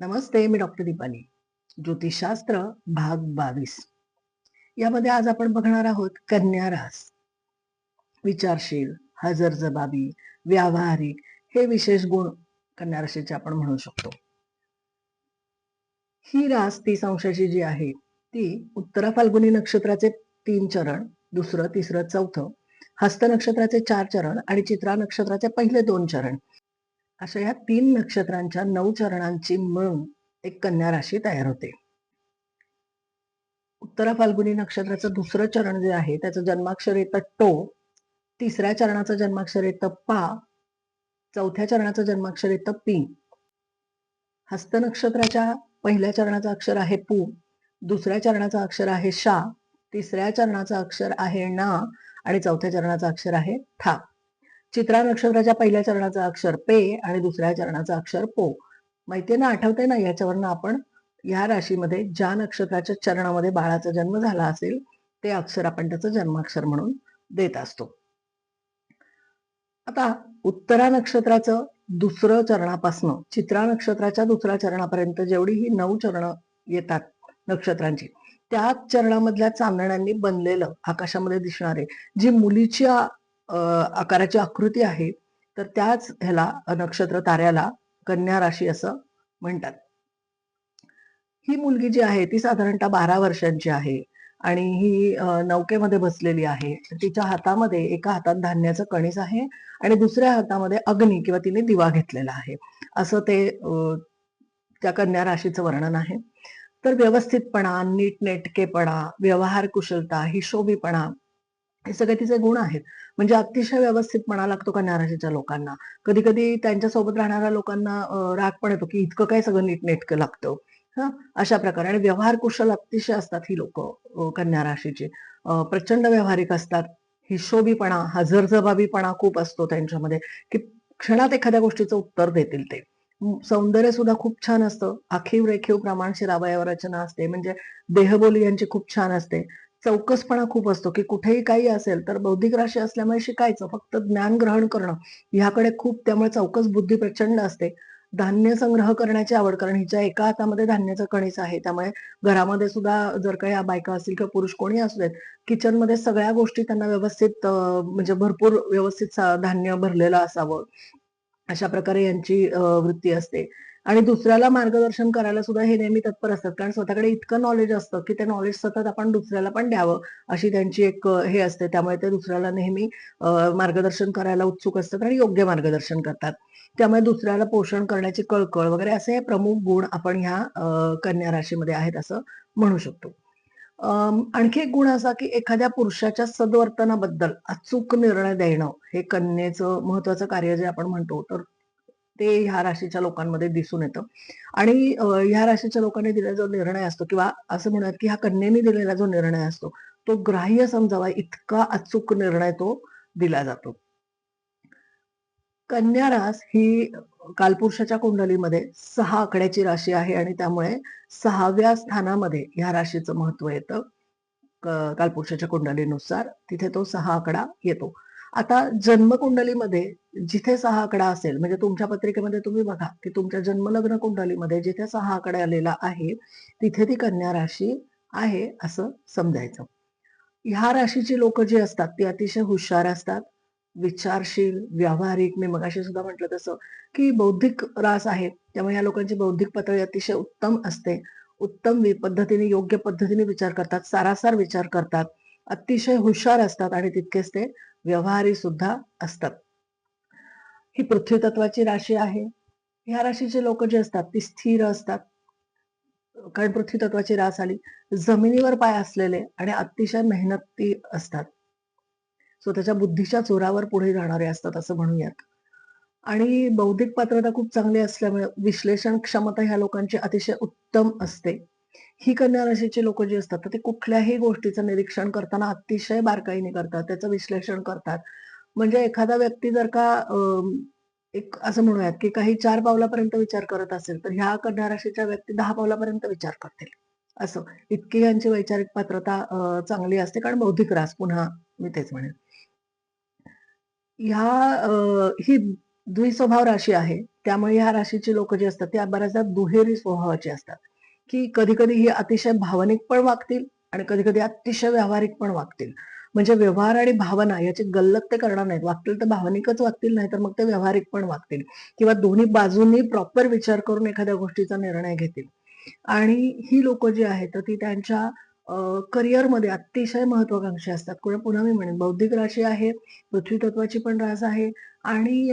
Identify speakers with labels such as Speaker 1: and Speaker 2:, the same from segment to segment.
Speaker 1: नमस्ते मी doctor Deepali. ज्योतिषशास्त्र भाग बावीस. यामध्ये आज आपण बघणार आहोत कन्या रास विचारशील हजरजबाबी व्यावहारिक हे विशेष गुण कन्या राशीचे आपण म्हणू शकतो. ही रास तीस अंशाची जी आहे ती उत्तरा फाल्गुनी नक्षत्राचे तीन चरण दुसरं तिसरं चौथं हस्त नक्षत्राचे चार चरण आणि चित्रा नक्षत्राचे पहिले दोन चरण. अशा या तीन नक्षत्रांच्या नऊ चरणांची मिळून एक कन्या राशी तयार होते. उत्तरा फाल्गुनी नक्षत्राचं दुसरं चरण जे आहे त्याचं जन्माक्षर येतं टो. तिसऱ्या चरणाचं जन्माक्षर येतं पा. चौथ्या चरणाचं जन्माक्षर येतं पी. हस्त नक्षत्राच्या पहिल्या चरणाचं अक्षर आहे पू. दुसऱ्या चरणाचं अक्षर आहे शा. तिसऱ्या चरणाचं अक्षर आहे ना. आणि चौथ्या चरणाचं अक्षर आहे था चित्रा नक्षत्राच्या पहिल्या चरणाचं अक्षर पे आणि दुसऱ्या चरणाचं अक्षर पो. माहितीये ना आठवते ना याच्यावरनं आपण या राशीमध्ये ज्या नक्षत्राच्या चरणामध्ये बाळाचा जन्म झाला असेल ते अक्षर आपण त्याचं जन्माक्षर म्हणून देत असतो. आता उत्तरा नक्षत्राचं दुसरं चरणापासनं चित्रा नक्षत्राच्या दुसऱ्या चरणापर्यंत जेवढी ही नऊ चरण येतात नक्षत्रांची त्या चरणामधल्या चांदण्यांनी बनलेलं आकाशामध्ये दिसणारे जी मुलीच्या आकाराची आकृती आहे तर त्याच ह्याला नक्षत्र ताऱ्याला कन्या राशी असं म्हणतात. ही मुलगी जी आहे ती साधारणतः बारा वर्षांची आहे आणि ही नौकेमध्ये बसलेली आहे. तिच्या हातामध्ये एका हातात धान्याचं कणीस आहे आणि दुसऱ्या हातामध्ये अग्नी किंवा तिने दिवा घेतलेला आहे. असं ते त्या कन्या राशीचं वर्णन आहे. तर व्यवस्थितपणा नीटनेटकेपणा व्यवहार कुशलता हिशोबीपणा हे सगळे तिचे गुण आहेत. म्हणजे अतिशय व्यवस्थितपणा लागतो कन्या लोकांना. कधी कधी त्यांच्यासोबत राहणाऱ्या लोकांना राग पण येतो की इतकं काय सगळं नीटनेटकं लागतं. हा? अशा प्रकारे. आणि व्यवहार कुशल अतिशय असतात ही लोक कन्या राशीची. प्रचंड व्यावहारिक असतात. हिशोबीपणा हजरजबाबीपणा खूप असतो त्यांच्यामध्ये. की क्षणात एखाद्या गोष्टीचं उत्तर देतील ते. सौंदर्य सुद्धा खूप छान असतं. आखीव रेखीव प्रमाणशीर अवयव रचना असते म्हणजे देहबोली यांची खूप छान असते. चौकसपणा खूप असतो की कुठेही काही असेल तर बौद्धिक राशी असल्यामुळे शिकायचं. फक्त ज्ञान ग्रहण करणं. ह्याकडे खूप त्यामुळे चौकस बुद्धी प्रचंड असते. धान्य संग्रह करण्याची आवड कारण. हिच्या एका हातामध्ये धान्याचा कणीस आहे. त्यामुळे घरामध्ये सुद्धा जर काही बायका असतील किंवा पुरुष कोणी असू देत किचनमध्ये सगळ्या गोष्टी त्यांना व्यवस्थित म्हणजे भरपूर व्यवस्थित धान्य भरलेलं असावं. अशा प्रकारे यांची वृत्ती असते. आणि दुसऱ्याला मार्गदर्शन करायला सुद्धा हे नेहमी तत्पर असतात. कारण स्वतःकडे इतकं नॉलेज असतं की ते नॉलेज सतत आपण दुसऱ्याला पण द्यावं अशी त्यांची एक हे असते. त्यामुळे ते दुसऱ्याला नेहमी मार्गदर्शन करायला उत्सुक असतात आणि योग्य मार्गदर्शन करतात. त्यामुळे दुसऱ्याला पोषण करण्याची कळकळ वगैरे असे हे प्रमुख गुण आपण ह्या कन्या राशीमध्ये आहेत असं म्हणू शकतो. आणखी एक गुण असा की एखाद्या पुरुषाच्या सद्वर्तनाबद्दल अचूक निर्णय देणं हे कन्येचं महत्वाचं कार्य जे आपण म्हणतो तर ते ह्या राशीच्या लोकांमध्ये दिसून येतं. आणि ह्या राशीच्या लोकांनी दिलेला जो निर्णय असतो किंवा असं म्हणूयात की ह्या कन्येने दिलेला जो निर्णय असतो तो ग्राह्य समजावा इतका अचूक निर्णय तो दिला जातो. कन्या रास ही कालपुरुषाच्या कुंडलीमध्ये सहा आकड्याची राशी आहे आणि त्यामुळे सहाव्या स्थानामध्ये ह्या राशीचं महत्त्व येतं कालपुरुषाच्या कुंडलीनुसार. तिथे तो सहा आकडा येतो. आता जन्मकुंडलीमध्ये जिथे सहा आकडा असेल म्हणजे तुमच्या पत्रिकेमध्ये तुम्ही बघा की तुमच्या जन्मलग्न कुंडलीमध्ये जिथे सहा आकडा आलेला आहे तिथे ती कन्या राशी आहे असं समजायचं. ह्या राशीची लोक जी असतात ती अतिशय हुशार असतात विचारशील व्यावहारिक. मी मगाशी सुद्धा म्हटलं तसं की बौद्धिक रास आहे त्यामुळे या लोकांची बौद्धिक पातळी अतिशय उत्तम असते. उत्तम पद्धतीने योग्य पद्धतीने विचार करतात सारासार विचार करतात अतिशय हुशार असतात आणि तितकेच ते व्यवहारी सुद्धा असतात. ही पृथ्वी तत्वाची राशी आहे. ह्या राशीचे लोक जे असतात ती स्थिर असतात. कारण पृथ्वी तत्वाची रास आली. जमिनीवर पाय असलेले आणि अतिशय मेहनती असतात. स्वतःच्या बुद्धीच्या जोरावर पुढे जाणारे असतात असं म्हणूयात. आणि बौद्धिक पात्रता खूप चांगली असल्यामुळे विश्लेषण क्षमता ह्या लोकांची अतिशय उत्तम असते. ही कन्या राशीची लोक जी असतात तर ते कुठल्याही गोष्टीचं निरीक्षण करताना अतिशय बारकाईने करतात त्याचं विश्लेषण करतात. म्हणजे एखादा व्यक्ती जर का एक असं म्हणूयात की काही चार पावलापर्यंत विचार करत असेल तर ह्या कन्या राशीच्या व्यक्ती दहा पावलापर्यंत विचार करतील. असं. इतकी यांची वैचारिक पात्रता चांगली असते कारण बौद्धिक रास पुन्हा मी तेच म्हणेन. ह्या ही द्विस्वभाव राशी आहे. त्यामुळे ह्या राशीची लोक जी असतात ती बऱ्याचदा दुहेरी स्वभावाची असतात. की कधी कधी ही अतिशय भावनिक पण वागतील आणि कधी कधी अतिशय व्यावहारिक पण वागतील. म्हणजे व्यवहार आणि भावना याची गल्लत ते करणार नाहीत. वागतील तर भावनिकच वागतील नाही तर मग ते व्यावहारिक पण वागतील. किंवा दोन्ही बाजूंनी प्रॉपर विचार करून एखाद्या गोष्टीचा निर्णय घेतील. आणि ही लोक जी आहेत तर ती त्यांच्या करिअरमध्ये अतिशय महत्वाकांक्षी असतात. कुठे पुन्हा मी म्हणेन बौद्धिक राशी आहे पृथ्वी तत्वाची पण रास आहे आणि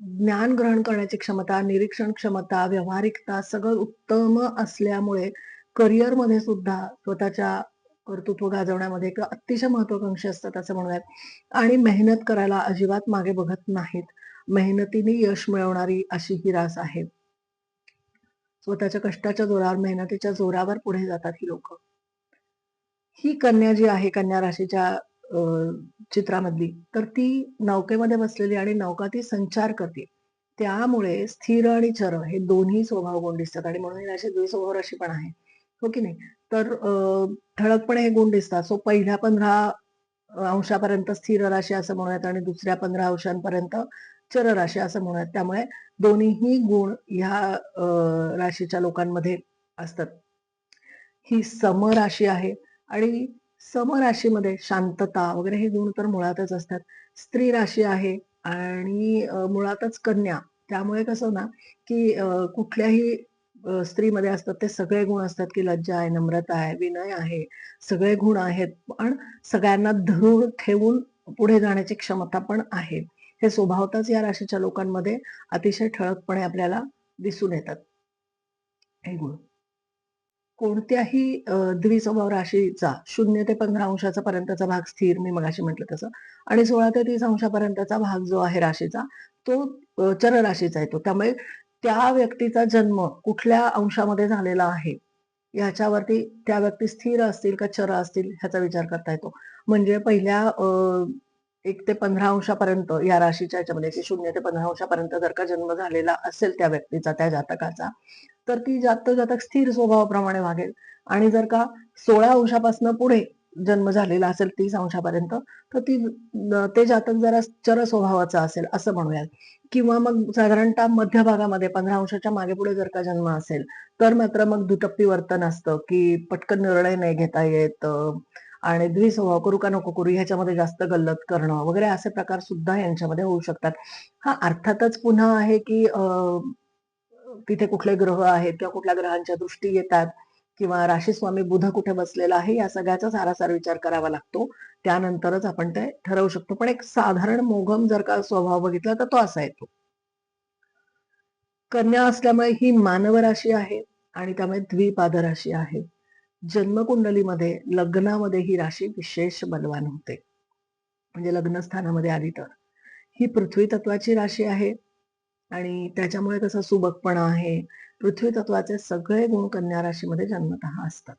Speaker 1: ज्ञान ग्रहण करण्याची क्षमता निरीक्षण क्षमता व्यावहारिकता सगळं उत्तम असल्यामुळे करिअरमध्ये सुद्धा स्वतःच्या कर्तृत्व गाजवण्यामध्ये एक अतिशय महत्वाकांक्षी असतात असं म्हणूयात. आणि मेहनत करायला अजिबात मागे बघत नाहीत. मेहनतीने यश मिळवणारी अशी ही रास आहे. स्वतःच्या कष्टाच्या जोरावर मेहनतीच्या जोरावर पुढे जातात ही लोक. ही कन्या जी आहे कन्या राशीच्या चित्रामधली. तर ती नौकेमध्ये बसलेली आणि नौका ती संचार करते. त्यामुळे स्थिर आणि चर हे दोन्ही स्वभाव गुण दिसतात. आणि म्हणून राशी द्विस्वभाव राशी पण आहे हो की नाही? तर ठळकपणे हे गुण दिसतात. सो पहिल्या पंधरा अंशापर्यंत स्थिर राशी असं म्हणूयात आणि दुसऱ्या पंधरा अंशांपर्यंत चर राशी असं म्हणूयात. त्यामुळे दोन्हीही गुण ह्या राशीच्या लोकांमध्ये असतात. ही सम राशी आहे. आणि समराशीमध्ये शांतता वगैरे हे गुण तर मुळातच असतात. स्त्री राशी आहे आणि मुळातच कन्या. त्यामुळे कसं ना की कुठल्याही स्त्रीमध्ये असतात ते सगळे गुण असतात की लज्जा आहे नम्रता आहे विनय आहे सगळे गुण आहेत. पण सगळ्यांना धरून ठेवून पुढे जाण्याची क्षमता पण आहे. हे स्वभावताच या राशीच्या लोकांमध्ये अतिशय ठळकपणे आपल्याला दिसून येतात. हे गुण. कोणत्याही द्विस्वभाव राशीचा शून्य ते पंधरा अंशाचा पर्यंतचा भाग स्थिर मी मगाशी म्हटलं तसं. आणि सोळा ते तीस अंशापर्यंतचा भाग जो आहे राशीचा तो चर राशीचा येतो त्यामुळे त्या व्यक्तीचा जन्म कुठल्या अंशामध्ये झालेला आहे याच्यावरती त्या व्यक्ती स्थिर असतील का चर असतील ह्याचा विचार करता येतो. म्हणजे पहिल्या एक ते पंधरा अंशापर्यंत या राशीच्या याच्यामध्ये की शून्य ते पंधरा अंशापर्यंत जर का जन्म झालेला असेल त्या व्यक्तीचा त्या जातकाचा तर ती जात जातक स्थिर स्वभावाप्रमाणे वागेल. आणि जर का सोळा अंशापासून पुढे जन्म झालेला असेल तीस अंशापर्यंत तर ती ते जातक जरा चर स्वभावाचा असेल असं म्हणूयात. किंवा मग साधारणतः मध्य भागामध्ये पंधरा अंशाच्या मागे पुढे जर का जन्म असेल तर मात्र मग दुटप्पी वर्तन असतं की पटकन निर्णय नाही घेता येत आणि द्विस्वभाव करू का नको करू ह्याच्यामध्ये जास्त गल्लत करणं वगैरे असे प्रकार सुद्धा यांच्यामध्ये होऊ शकतात. हा अर्थातच पुन्हा आहे की तिथे कुठले ग्रह आहेत किंवा कुठल्या ग्रहांच्या दृष्टी येतात किंवा राशीस्वामी बुध कुठे बसलेला आहे या सगळ्याचा सारासार विचार करावा लागतो. त्यानंतरच आपण ते ठरवू शकतो. पण एक साधारण मोघम जर का स्वभाव बघितला तर तो असा येतो. कन्या असल्यामुळे ही मानव राशी आहे आणि त्यामुळे द्विपाद राशी आहे. जन्मकुंडलीमध्ये लग्नामध्ये ही राशी विशेष बलवान होते. म्हणजे लग्नस्थानामध्ये आली तर. ही पृथ्वी तत्वाची राशी आहे. आणि त्याच्यामुळे कसं सुबकपणा आहे पृथ्वी तत्वाचे सगळे गुण कन्या राशीमध्ये जन्मत असतात.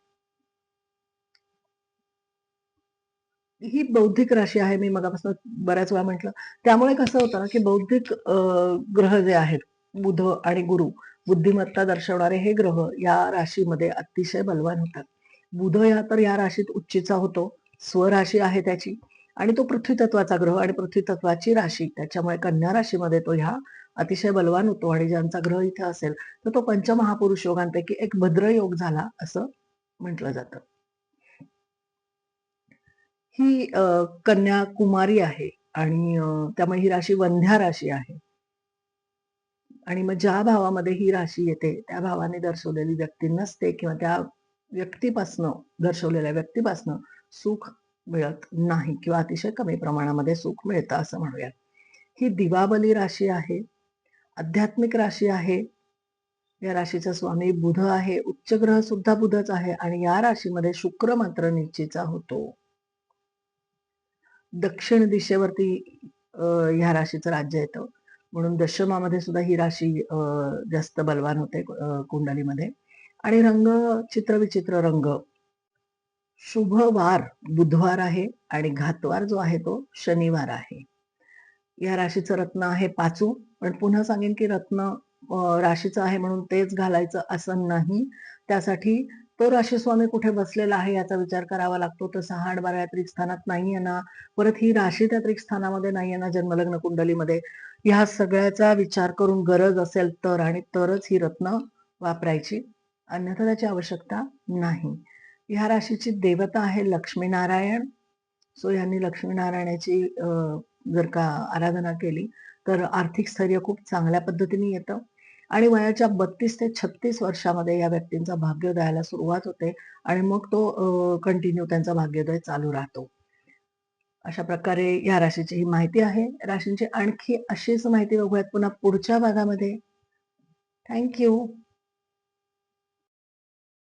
Speaker 1: ही बौद्धिक राशी आहे मी मगापासून बऱ्याच वेळा म्हटलं. त्यामुळे कसं होतं ना की बौद्धिक ग्रह जे आहेत बुध आणि गुरु बुद्धिमत्ता दर्शवणारे हे ग्रह या राशीमध्ये अतिशय बलवान होतात. बुध या तर या राशीत उच्चीचा होतो स्वराशी आहे त्याची आणि तो पृथ्वी तत्वाचा ग्रह आणि पृथ्वी तत्वाची राशी त्याच्यामुळे कन्या राशीमध्ये तो ह्या अतिशय बलवान होतो आणि ज्यांचा ग्रह इथे असेल तर तो पंचमहापुरुष योगांपैकी एक भद्र योग झाला असं म्हटलं जातं. ही कन्या कुमारी आहे आणि त्यामुळे ही राशी वंध्या राशी आहे. आणि मग ज्या भावामध्ये ही राशी येते त्या भावाने दर्शवलेली व्यक्ती नसते किंवा त्या व्यक्तीपासनं दर्शवलेल्या व्यक्तीपासनं सुख मिळत नाही किंवा अतिशय कमी प्रमाणामध्ये सुख मिळतं असं म्हणूयात. ही दिवाबली राशी आहे. आध्यात्मिक राशी आहे. या राशीचा स्वामी बुध आहे. उच्च ग्रह सुद्धा बुधच आहे आणि या राशीमध्ये शुक्र मात्र निश्चितचा होतो. दक्षिण दिशेवरती ह्या राशीचं राज्य येतं. म्हणून दशमामध्ये सुद्धा ही राशी जास्त बलवान होते कुंडलीमध्ये. आणि रंग चित्रविचित्र रंग. शुभ वार बुधवार आहे आणि घातवार जो आहे तो शनिवार आहे. या राशीचं रत्न आहे पाचू. पण पुन्हा सांगेन की रत्न राशीचं आहे म्हणून तेच घालायचं असं नाही. त्यासाठी तो राशीस्वामी कुठे बसलेला आहे याचा विचार करावा लागतो. तर सहा आठ बारा या त्रिक स्थानात नाहीये ना. परत ही राशी त्या त्रिक स्थानामध्ये नाहीये ना जन्मलग्न कुंडलीमध्ये. ह्या सगळ्याचा विचार करून गरज असेल तर आणि तरच ही रत्न वापरायची. अन्यथा त्याची आवश्यकता नाही. ह्या राशीची देवता आहे लक्ष्मीनारायण. सो यांनी लक्ष्मीनारायणाची अं, जर का आराधना केली तर आर्थिक स्थैर्य खूप चांगल्या पद्धतीने येतं. आणि वयाच्या बत्तीस ते छत्तीस वर्षामध्ये या व्यक्तींचा भाग्योदयाला सुरुवात होते आणि मग तो कंटिन्यू त्यांचा भाग्योदय चालू राहतो. अशा प्रकारे या राशीची ही माहिती आहे. राशींची आणखी अशीच माहिती बघूयात पुन्हा पुढच्या भागामध्ये. थँक्यू